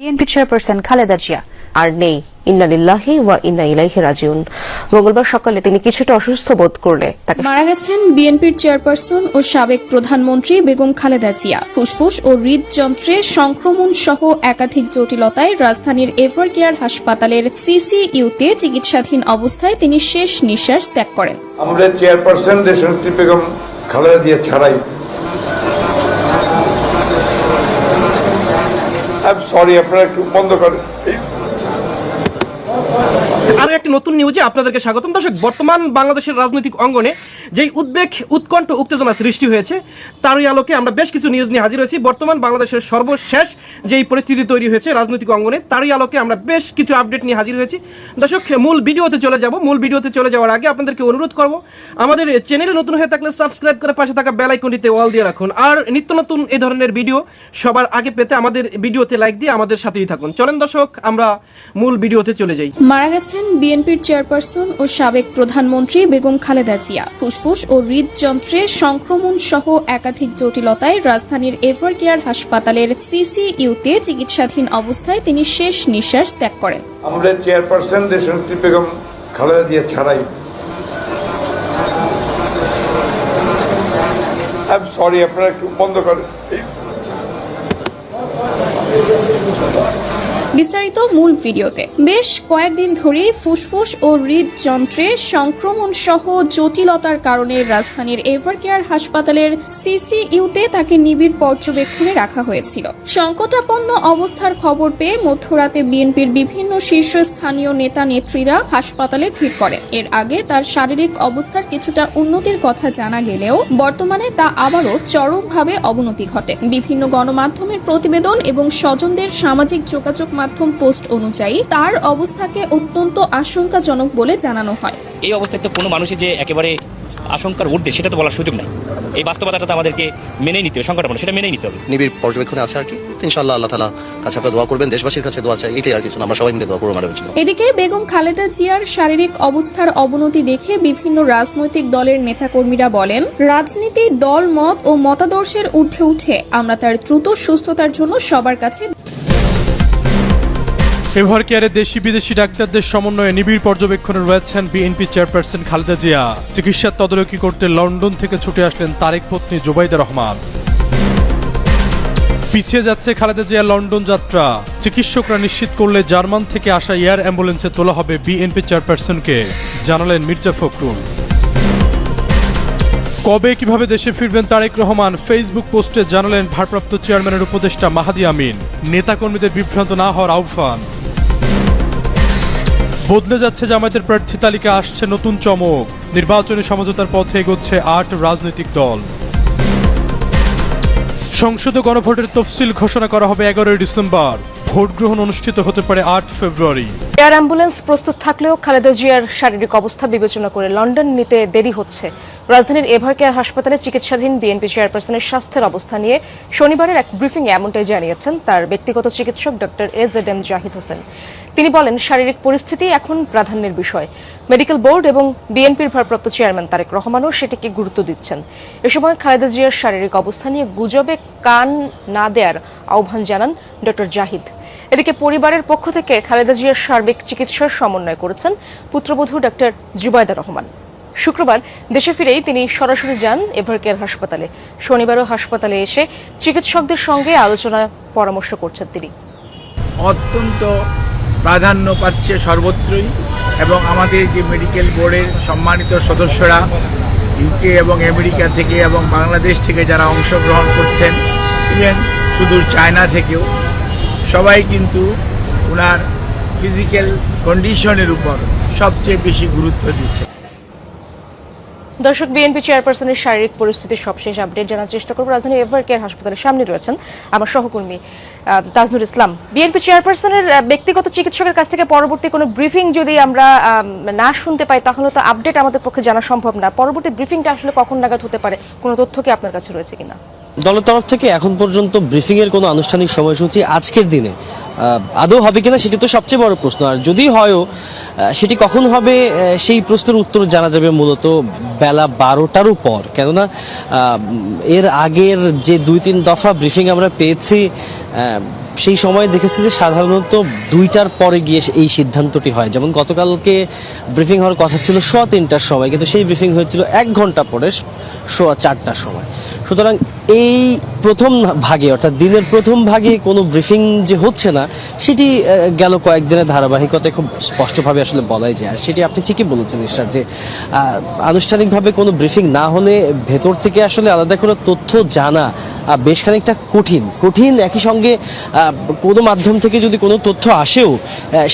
BNP chairperson Khaleda Zia আর নেই। ইন্নালিল্লাহি ওয়া ইন্না ইলাইহি রাজিউন। মঙ্গলবার সকালে তিনি কিছুটা অসুস্থ বোধ করলে তাকে মারা গেছেন বিএনপির চেয়ারপারসন ও সাবেক প্রধানমন্ত্রী বেগম খালেদা জিয়া। ফুসফুস ও হৃদযন্ত্রে সংক্রমণ সহ একাধিক জটিলতায় রাজধানীর এভার কেয়ার হাসপাতালের সিসিইউতে চিকিৎসাধীন অবস্থায় তিনি শেষ নিঃশ্বাস ত্যাগ করেন। আমাদের চেয়ারপারসন দেশনেত্রী বেগম খালেদা জিয়া ছাড়াই সরি আপনারা একটু বন্ধ করেন। আরও একটি নতুন নিউজে আপনাদেরকে স্বাগতম। দর্শক, বর্তমান বাংলাদেশের রাজনৈতিক অঙ্গনে যেই উদ্বেগ, উৎকণ্ঠ, উত্তেজনা সৃষ্টি হয়েছে, তারই আলোকে আমরা বেশ কিছু নিউজ নিয়ে হাজির হয়েছি। বর্তমান বাংলাদেশের সর্বশেষ যেই পরিস্থিতি তৈরি হয়েছে রাজনৈতিক অঙ্গনে, তারই আলোকে আমরা বেশ কিছু আপডেট নিয়ে হাজির হয়েছি। দর্শক, মূল ভিডিওতে চলে যাব। মূল ভিডিওতে চলে যাওয়ার আগে আপনাদেরকে অনুরোধ করব, আমাদের চ্যানেলে নতুন হয়ে থাকলে সাবস্ক্রাইব করে পাশে থাকা বেল আইকনটিতে অল দিয়ে রাখুন। আর নিত্য নতুন এই ধরনের ভিডিও সবার আগে পেতে আমাদের ভিডিওতে লাইক দিয়ে আমাদের সাথেই থাকুন। চলেন দর্শক, আমরা মূল ভিডিওতে চলে যাই। মারা গেছেন বিএনপির চেয়ারপারসন ও সাবেক প্রধানমন্ত্রী বেগম খালেদা জিয়া। ফুসফুস ও হৃদযন্ত্রে সংক্রমণ সহ একাধিক জটিলতায় রাজধানীর এভার কেয়ার হাসপাতালের সিসিইউতে চিকিৎসাধীন অবস্থায় তিনি শেষ নিঃশ্বাস ত্যাগ করেন। আমাদের চেয়ারপারসন বেগম খালেদা জিয়া ছাড়াই। সরি আপনারা একটু বন্ধ করেন। বিস্তারিত মূল ভিডিওতে। বেশ কয়েকদিন ধরে ফুসফুস ও হৃদযন্ত্রে সংক্রমণ সহ জটিলতার কারণে রাজধানীর এভারকেয়ার হাসপাতালের সিসিইউতে তাকে নিবিড় পর্যবেক্ষণে রাখা হয়েছিল। সংকটাপন্ন অবস্থার খবর পেয়ে মধ্যরাতে বিএনপির বিভিন্ন শীর্ষস্থানীয় নেতা নেত্রীরা হাসপাতালে ভিড় করেন। এর আগে তার শারীরিক অবস্থার কিছুটা উন্নতির কথা জানা গেলেও বর্তমানে তা আবারও চরমভাবে অবনতি ঘটে। বিভিন্ন গণমাধ্যমের প্রতিবেদন এবং স্বজনদের সামাজিক যোগাযোগ মাধ্যম পোস্ট অনুযায়ী তার অবস্থাকে অত্যন্ত আশঙ্কাজনক বলে জানানো হয়। এই অবস্থায় তো কোনো মানুষের যে একেবারে আশঙ্কার ঊর্ধ্বে সেটা তো বলার সুযোগ নেই। এই বাস্তবতাটা তো আমাদেরকে মেনেই নিতে হবে সংকটাপন্ন সেটা মেনেই নিতে হবে। নিবিড় পর্যবেক্ষণে আছে আর কি? ইনশাআল্লাহ আল্লাহ তালা কাছে আপনারা দোয়া করবেন দেশবাসীর কাছে দোয়া চাই এটাই আর কিছু আমরা সবাই মিলে দোয়া করব জন্য এদিকে বেগম খালেদা জিয়ার শারীরিক অবস্থার অবনতি দেখে বিভিন্ন রাজনৈতিক দলের নেতাকর্মীরা বলেন রাজনীতি দল মত ও মতাদর্শের ঊর্ধ্বে উঠে আমরা তার দ্রুত সুস্থতার জন্য সবার কাছে এভার কেয়ারে দেশি বিদেশি ডাক্তারদের সমন্বয়ে নিবিড় পর্যবেক্ষণে রয়েছেন বিএনপি চেয়ারপারসন খালেদা জিয়া। চিকিৎসার তদারকি করতে লন্ডন থেকে ছুটে আসলেন তারেক পত্নী জুবাইদা রহমান। পিছিয়ে যাচ্ছে খালেদা জিয়া লন্ডন যাত্রা। চিকিৎসকরা নিশ্চিত করলে জার্মান থেকে আসা এয়ার অ্যাম্বুলেন্সে তোলা হবে বিএনপি চেয়ারপারসনকে, জানালেন মির্জা ফখরুল। কবে কীভাবে দেশে ফিরবেন তারেক রহমান? ফেসবুক পোস্টে জানালেন ভারপ্রাপ্ত চেয়ারম্যানের উপদেষ্টা মাহাদি আমিন। নেতাকর্মীদের বিভ্রান্ত না হওয়ার আহ্বান। বদলে যাচ্ছে জামায়াতের প্রার্থী তালিকা আসছে নতুন চমক। নির্বাচনী সমঝোতার পথে এগোচ্ছে আট রাজনৈতিক দল। সংসদে গণভোটের তফসিল ঘোষণা করা হবে এগারোই ডিসেম্বর। ভোট গ্রহণ অনুষ্ঠিত হতে পারে আট ফেব্রুয়ারি। এয়ার অ্যাম্বুলেন্স প্রস্তুত থাকলেও খালেদা জিয়ার শারীরিক অবস্থা বিবেচনা করে লন্ডন নিতে দেরি হচ্ছে। রাজধানীর এভার কেয়ার হাসপাতালে চিকিৎসাধীন বিএনপি চেয়ারপারসনের স্বাস্থ্যের অবস্থা নিয়ে শনিবারের এক ব্রিফিং এমনটাই জানিয়েছেন তার ব্যক্তিগত চিকিৎসক ডক্টর এস এড এম জাহিদ হোসেন। তিনি বলেন, শারীরিক পরিস্থিতি এখন প্রাধান্যের বিষয়। মেডিকেল বোর্ড এবং বিএনপির ভারপ্রাপ্ত চেয়ারম্যান তারেক রহমানও সেটিকে গুরুত্ব দিচ্ছেন। এ সময় খালেদা জিয়ার শারীরিক অবস্থা নিয়ে গুজবে কান না দেয়ার আহ্বান জানান ডক্টর জাহিদ। এদিকে পরিবারের পক্ষ থেকে খালেদা জিয়ার সার্বিক চিকিৎসার সমন্বয় করেছেন পুত্রবধূ ডক্টর জুবায়দা রহমান। শুক্রবার দেশে ফিরেই তিনি সরাসরি যান এভারকেয়ার হাসপাতালে। শনিবারও হাসপাতালে এসে চিকিৎসকদের সঙ্গে আলোচনা পরামর্শ করছেন তিনি। অত্যন্ত প্রাধান্য পাচ্ছে সর্বত্রই এবং আমাদের যে মেডিকেল বোর্ডের সম্মানিত সদস্যরা ইউকে এবং আমেরিকা থেকে এবং বাংলাদেশ থেকে যারা অংশগ্রহণ করছেন, ইভেন সুদূর চায়না থেকেও সবাই কিন্তু ওনার ফিজিক্যাল কন্ডিশনের উপর সবচেয়ে বেশি গুরুত্ব দিচ্ছে। দর্শক, বিএনপি চেয়ারপারসনের শারীরিক পরিস্থিতির সবশেষ আপডেট জানার চেষ্টা করব। রাজধানী এভার কেয়ার হাসপাতালের সামনে রয়েছেন আমার সহকর্মী তাজনুর ইসলাম। বিএনপি চেয়ারপারসনের ব্যক্তিগত চিকিৎসকের কাছ থেকে পরবর্তী কোনো ব্রিফিং যদি আমরা না শুনতে পাই, তাহলে তো আপডেট আমাদের পক্ষে জানা সম্ভব না। পরবর্তী ব্রিফিংটা আসলে কখন নাগাদ হতে পারে? কোনো তথ্য কি আপনার কাছে রয়েছে কিনা? দলের তরফ থেকে এখন পর্যন্ত ব্রিফিং এর কোনো আনুষ্ঠানিক সময়সূচি আজকের দিনে আদৌ হবে কিনা সেটি তো সবচেয়ে বড় প্রশ্ন। আর যদি হয়ও সেটি কখন হবে সেই প্রশ্নের উত্তর জানা যাবে মূলত বেলা বারোটারও পর কেননা এর আগের যে দুই তিন দফা ব্রিফিং আমরা পেয়েছি সেই সময় দেখেছি যে সাধারণত দুইটার পরে গিয়ে এই সিদ্ধান্তটি হয়। যেমন গতকালকে ব্রিফিং হওয়ার কথা ছিল সোয়া তিনটার সময়, কিন্তু সেই ব্রিফিং হয়েছিল এক ঘণ্টা পরে সোয়া চারটার সময়। সুতরাং এই প্রথম ভাগে, অর্থাৎ দিনের প্রথম ভাগে কোনো ব্রিফিং যে হচ্ছে না, সেটি গেল কয়েকদিনের ধারাবাহিকতায় খুব স্পষ্টভাবে আসলে বলাই যায়। আর সেটি আপনি ঠিকই বলেছেন ইরশাদ যে আনুষ্ঠানিকভাবে কোনো ব্রিফিং না হলে ভেতর থেকে আসলে আলাদা করে তথ্য জানা বেশ খানিকটা কঠিন। কঠিন একই সঙ্গে কোনো মাধ্যম থেকে যদি কোনো তথ্য আসেও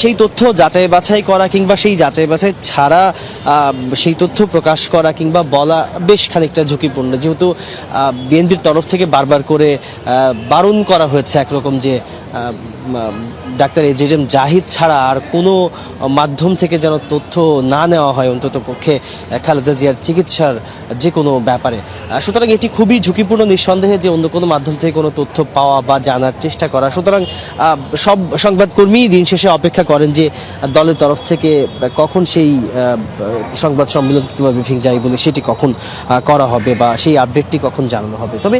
সেই তথ্য যাচাই বাছাই করা কিংবা সেই যাচাই বাছাই ছাড়া সেই তথ্য প্রকাশ করা কিংবা বলা বেশ খানিকটা ঝুঁকিপূর্ণ। যেহেতু বিএনপির তরফ থেকে বারবার করে বারণ করা হয়েছে একরকম যে ডাক্তার এজেম জাহিদ ছাড়া আর কোনো মাধ্যম থেকে যেন তথ্য না নেওয়া হয় অন্তত পক্ষে খালেদা জিয়ার চিকিৎসার যে কোনো ব্যাপারে। সুতরাং এটি খুবই ঝুঁকিপূর্ণ, নিঃসন্দেহে যে অন্য কোনো মাধ্যম থেকে কোনো তথ্য পাওয়া বা জানার চেষ্টা করা। সুতরাং সব সংবাদকর্মীই দিন শেষে অপেক্ষা করেন যে দলের তরফ থেকে কখন সেই সংবাদ সম্মেলন কিংবা ব্রিফিং যায় বলে সেটি কখন করা হবে বা সেই আপডেটটি কখন জানানো হবে। তবে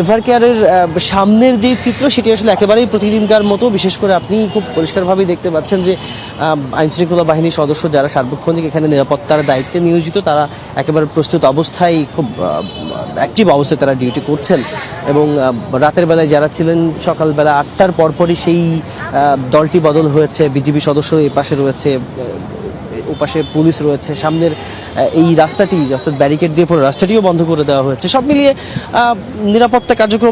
এভার কেয়ারের সামনের যে চিত্র সেটি আসলে একেবারেই প্রতিদিনকার মতো, বিশেষ করে আপনি খুব পরিষ্কারভাবেই দেখতে পাচ্ছেন যে আইন শৃঙ্খলা বাহিনীর সদস্য যারা সার্বক্ষণিক এখানে নিরাপত্তার দায়িত্বে নিয়োজিত, তারা একেবারে প্রস্তুত অবস্থায় খুব অ্যাক্টিভ অবস্থায় তারা ডিউটি করছেন। এবং রাতের বেলায় যারা ছিলেন, সকালবেলা আটটার পরপরই সেই দলটি বদল হয়েছে। বিজিবি সদস্য এই পাশে রয়েছে ওপাশে পুলিশ রয়েছে। সামনের এই রাস্তাটি, অর্থাৎ ব্যারিকেড দিয়ে পুরো রাস্তাটিও বন্ধ করে দেওয়া হয়েছে। সব মিলিয়ে নিরাপত্তা কার্যক্রম